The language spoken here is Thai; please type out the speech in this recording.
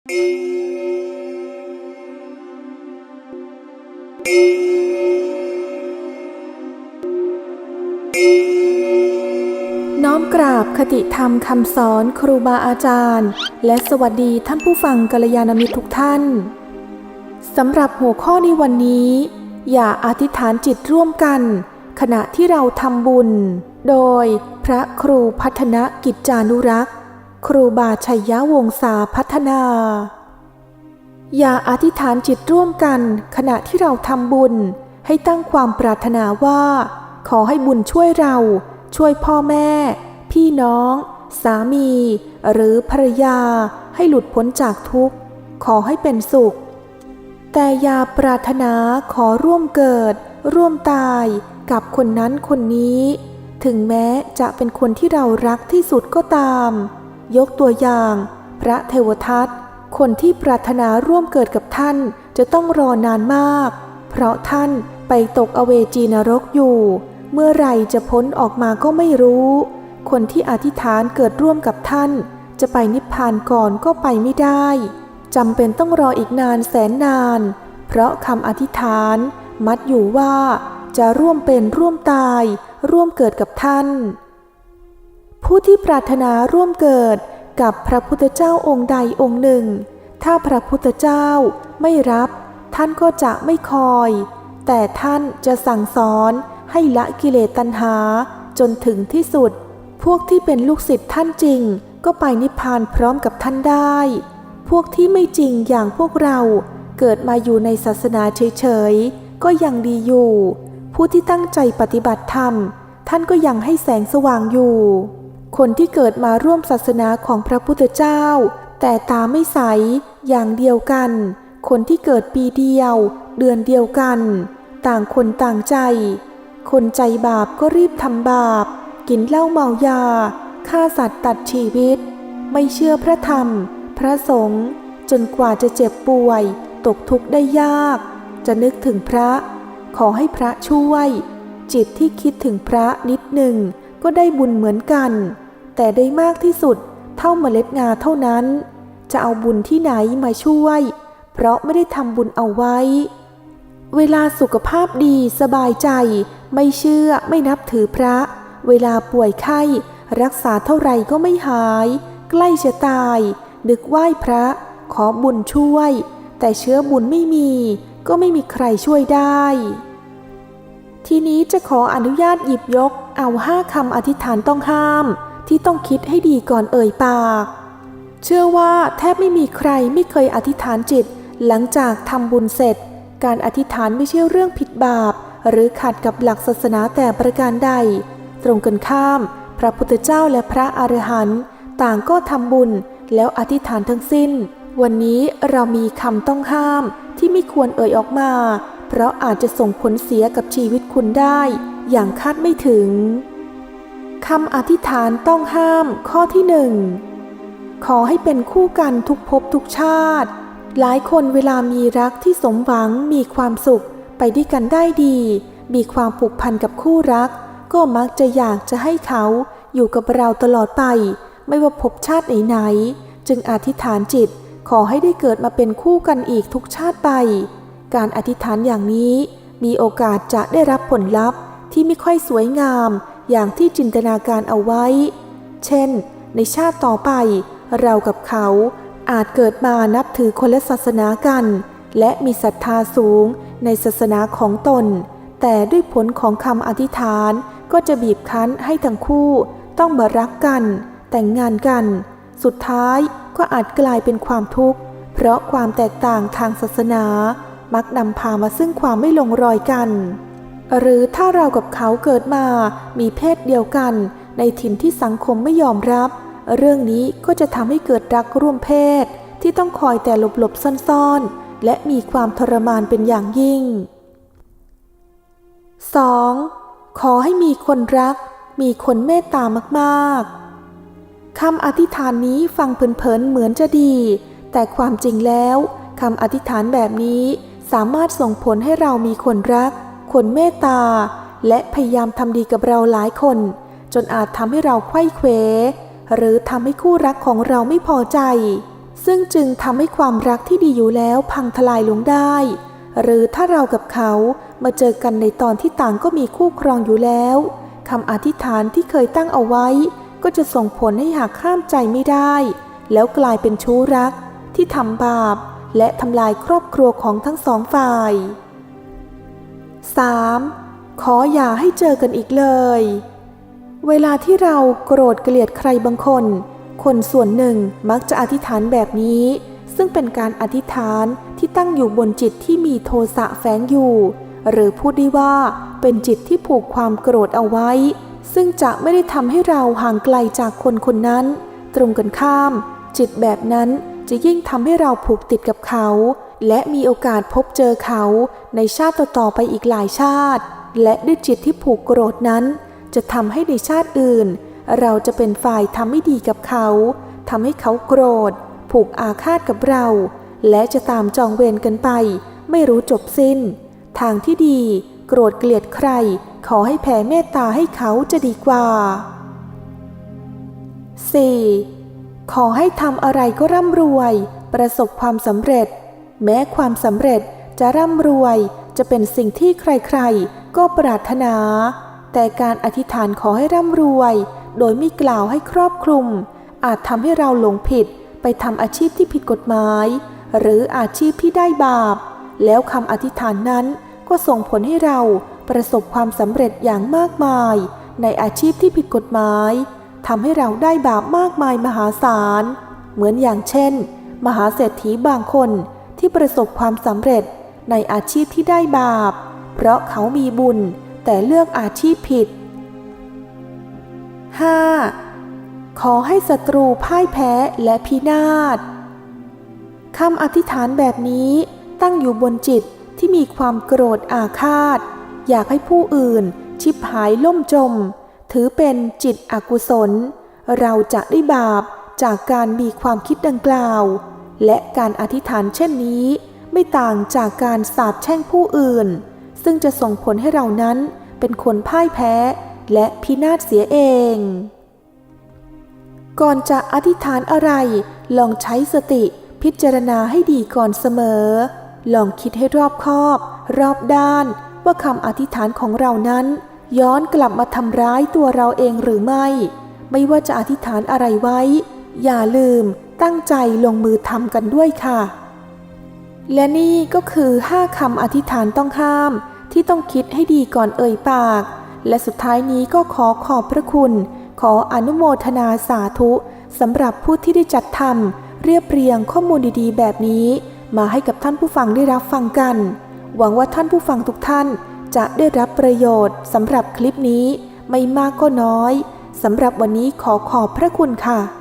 น้อมกราบคติธรรมคำสอนครูบาอาจารย์ และสวัสดีท่านผู้ฟังกัลยาณมิตรทุกท่านสำหรับหัวข้อในวันนี้ อย่าอธิษฐานจิตร่วมกัน ขณะที่เราทำบุญ โดยพระครูพัฒนกิจจานุรักษ์ ครูบาชัยยะวงศาพัฒนา อย่าอธิษฐานจิตร่วมกันขณะที่เราทำบุญ ให้ตั้งความปรารถนาว่า ขอให้บุญช่วยเรา ช่วยพ่อแม่ พี่น้อง สามี หรือภรรยาให้หลุดพ้นจากทุกข์ ขอให้เป็นสุข แต่อย่าปรารถนาขอร่วมเกิด ร่วมตายกับคนนั้นคนนี้ ถึงแม้จะเป็นคนที่เรารักที่สุดก็ตาม ยกตัวอย่าง พระเทวทัตคนที่ปรารถนาร่วมเกิดกับท่านจะต้องรอนานมาก เพราะท่านไปตกอเวจีนรกอยู่ เมื่อไรจะพ้นออกมาก็ไม่รู้ คนที่อธิษฐานเกิดร่วมกับท่าน จะไปนิพพานก่อนก็ไปไม่ได้จำเป็นต้องรออีกนานแสนนาน เพราะคำอธิษฐาน มัดอยู่ว่าจะร่วมเป็นร่วมตาย ร่วมเกิดกับท่าน ผู้ที่ปรารถนาร่วมเกิดกับพระพุทธเจ้าองค์ใดองค์หนึ่ง ถ้าพระพุทธเจ้าไม่รับ ท่านก็จะไม่คอย แต่ท่านจะสั่งสอนให้ละกิเลสตัณหาจนถึงที่สุด พวกที่เป็นลูกศิษย์ท่านจริง ก็ไปนิพพานพร้อมกับท่านได้ พวกที่ไม่จริงอย่างพวกเราเกิดมาอยู่ในศาสนาเฉยๆ ก็ยังดีอยู่ ผู้ที่ตั้งใจปฏิบัติธรรม ท่านก็ยังให้แสงสว่างอยู่ คนที่เกิดมาร่วมศาสนาของพระพุทธเจ้า แต่ตาไม่ใสอย่างเดียวกัน คนที่เกิดปีเดียว เดือนเดียวกัน ต่างคนต่างใจ คนใจบาปก็รีบทำบาป กินเหล้าเมายาฆ่าสัตว์ตัดชีวิต ไม่เชื่อพระธรรม พระสงฆ์จนกว่าจะเจ็บป่วย ตกทุกข์ได้ยาก จะนึกถึงพระ ขอให้พระช่วย จิตที่คิดถึงพระนิดหนึ่ง ก็ได้บุญเหมือนกัน แต่ได้มากที่สุดเท่าเมล็ดงาเท่านั้น จะเอาบุญที่ไหนมาช่วย เพราะไม่ได้ทำบุญเอาไว้ เวลาสุขภาพดีสบายใจ ไม่เชื่อไม่นับถือพระ เวลาป่วยไข้รักษาเท่าไหร่ก็ไม่หาย ใกล้จะตาย นึกไหว้พระ ขอบุญช่วย แต่เชื้อบุญไม่มี ก็ไม่มีใครช่วยได้ ทีนี้จะขออนุญาตหยิบยก เอาห้าคำอธิษฐานต้องห้าม ที่ต้องคิดให้ดีก่อนเอ่ยปาก เชื่อว่าแทบไม่มีใครไม่เคยอธิษฐานจิต หลังจากทำบุญเสร็จ การอธิษฐานไม่ใช่เรื่องผิดบาป หรือขัดกับหลักศาสนาแต่ประการใด ตรงกันข้าม พระพุทธเจ้าและพระอรหันต์ต่างก็ทำบุญแล้วอธิษฐานทั้งสิ้น วันนี้เรามีคำต้องห้ามที่ไม่ควรเอ่ยออกมา เพราะอาจจะส่งผลเสียกับชีวิตคุณได้ อย่างคาดไม่ถึงคำอธิษฐานต้องห้ามข้อที่หนึ่งขอให้เป็นคู่กันทุกภพทุกชาติ หลายคนเวลามีรักที่สมหวังมีความสุขไปด้วยกันได้ดี มีความผูกพันกับคู่รัก ก็มักจะอยากจะให้เขาอยู่กับเราตลอดไป ไม่ว่าภพชาติไหนๆจึงอธิษฐานจิตขอให้ได้เกิดมาเป็นคู่กันอีกทุกชาติไป การอธิษฐานอย่างนี้มีโอกาสจะได้รับผลลัพธ์ ที่ไม่ค่อยสวยงามอย่างที่จินตนาการเอาไว้ เช่น ในชาติต่อไป เรากับเขาอาจเกิดมานับถือคนละศาสนากัน และมีศรัทธาสูงในศาสนาของตน แต่ด้วยผลของคำอธิษฐานก็จะบีบคั้นให้ทั้งคู่ต้องมารักกัน แต่งงานกัน สุดท้ายก็อาจกลายเป็นความทุกข์ เพราะความแตกต่างทางศาสนา มักนำพามาซึ่งความไม่ลงรอยกัน หรือถ้าเรากับเขาเกิดมามีเพศเดียวกัน ในถิ่นที่สังคมไม่ยอมรับ เรื่องนี้ก็จะทำให้เกิดรักร่วมเพศ ที่ต้องคอยแต่หลบๆซ่อนๆ และมีความทรมานเป็นอย่างยิ่ง 2. ขอให้มีคนรัก มีคนเมตตามากๆคำอธิษฐานนี้ฟังเพลินๆเหมือนจะดี แต่ความจริงแล้วคำอธิษฐานแบบนี้สามารถส่งผลให้เรามีคนรัก คนเมตตา และพยายามทำดีกับเราหลายคน จนอาจทำให้เราไขว้เขวหรือทำให้คู่รักของเราไม่พอใจ ซึ่งจึงทำให้ความรักที่ดีอยู่แล้วพังทลายลงได้ หรือถ้าเรากับเขามาเจอกันในตอนที่ต่างก็มีคู่ครองอยู่แล้วคำอธิษฐานที่เคยตั้งเอาไว้ ก็จะส่งผลให้หากข้ามใจไม่ได้ แล้วกลายเป็นชู้รักที่ทำบาป และทำลายครอบครัวของทั้งสองฝ่าย 3. ขออย่าให้เจอกันอีกเลย เวลาที่เราโกรธเกลียดใครบางคน คนส่วนหนึ่งมักจะอธิษฐานแบบนี้ ซึ่งเป็นการอธิษฐานที่ตั้งอยู่บนจิตที่มีโทสะแฝงอยู่ หรือพูดได้ว่าเป็นจิตที่ผูกความโกรธเอาไว้ ซึ่งจะไม่ได้ทำให้เราห่างไกลจากคนคนนั้น ตรงกันข้าม จิตแบบนั้นจะยิ่งทำให้เราผูกติดกับเขา และมีโอกาสพบเจอเขาในชาติต่อๆไปอีกหลายชาติ และด้วยจิตที่ผูกโกรธนั้น จะทำให้ในชาติอื่น เราจะเป็นฝ่ายทำไม่ดีกับเขาทำให้เขาโกรธ ผูกอาฆาตกับเรา และจะตามจองเวรกันไป ไม่รู้จบสิ้น ทางที่ดีโกรธเกลียดใคร ขอให้แผ่เมตตาให้เขาจะดีกว่า 4. ขอให้ทำอะไรก็ร่ำรวย ประสบความสำเร็จ แม้ความสำเร็จจะร่ำรวยจะเป็นสิ่งที่ใครๆ ก็ปรารถนา แต่การอธิษฐานขอให้ร่ำรวย โดยไม่กล่าวให้ครอบคลุม อาจทำให้เราหลงผิดไปทำอาชีพที่ผิดกฎหมาย หรืออาชีพที่ได้บาป แล้วคำอธิษฐานนั้นก็ส่งผลให้เราประสบความสำเร็จอย่างมากมาย ในอาชีพที่ผิดกฎหมายทำให้เราได้บาปมากมายมหาศาล เหมือนอย่างเช่น มหาเศรษฐีบางคน ที่ประสบความสำเร็จในอาชีพที่ได้บาป เพราะเขามีบุญแต่เลือกอาชีพผิด 5. ขอให้ศัตรูพ่ายแพ้และพินาศคำอธิษฐานแบบนี้ตั้งอยู่บนจิตที่มีความโกรธอาฆาต อยากให้ผู้อื่นชิบหายล่มจม ถือเป็นจิตอกุศล เราจะได้บาปจากการมีความคิดดังกล่าว และการอธิษฐานเช่นนี้ ไม่ต่างจากการสาปแช่งผู้อื่น ซึ่งจะส่งผลให้เรานั้นเป็นคนพ่ายแพ้ และพินาศเสียเอง ก่อนจะอธิษฐานอะไร ลองใช้สติพิจารณาให้ดีก่อนเสมอ ลองคิดให้รอบคอบ รอบด้าน ว่าคำอธิษฐานของเรานั้น ย้อนกลับมาทำร้ายตัวเราเองหรือไม่ ไม่ว่าจะอธิษฐานอะไรไว้ อย่าลืม ตั้งใจลงมือทำกันด้วยค่ะ และนี่ก็คือห้าคำอธิษฐานต้องห้ามที่ต้องคิดให้ดีก่อนเอ่ยปาก และสุดท้ายนี้ก็ขอขอบพระคุณ ขออนุโมทนาสาธุสำหรับผู้ที่ได้จัดทำเรียบเรียงข้อมูลดีๆ แบบนี้ มาให้กับท่านผู้ฟังได้รับฟังกัน หวังว่าท่านผู้ฟังทุกท่าน จะได้รับประโยชน์สำหรับคลิปนี้ไม่มากก็น้อยสำหรับวันนี้ขอขอบพระคุณค่ะ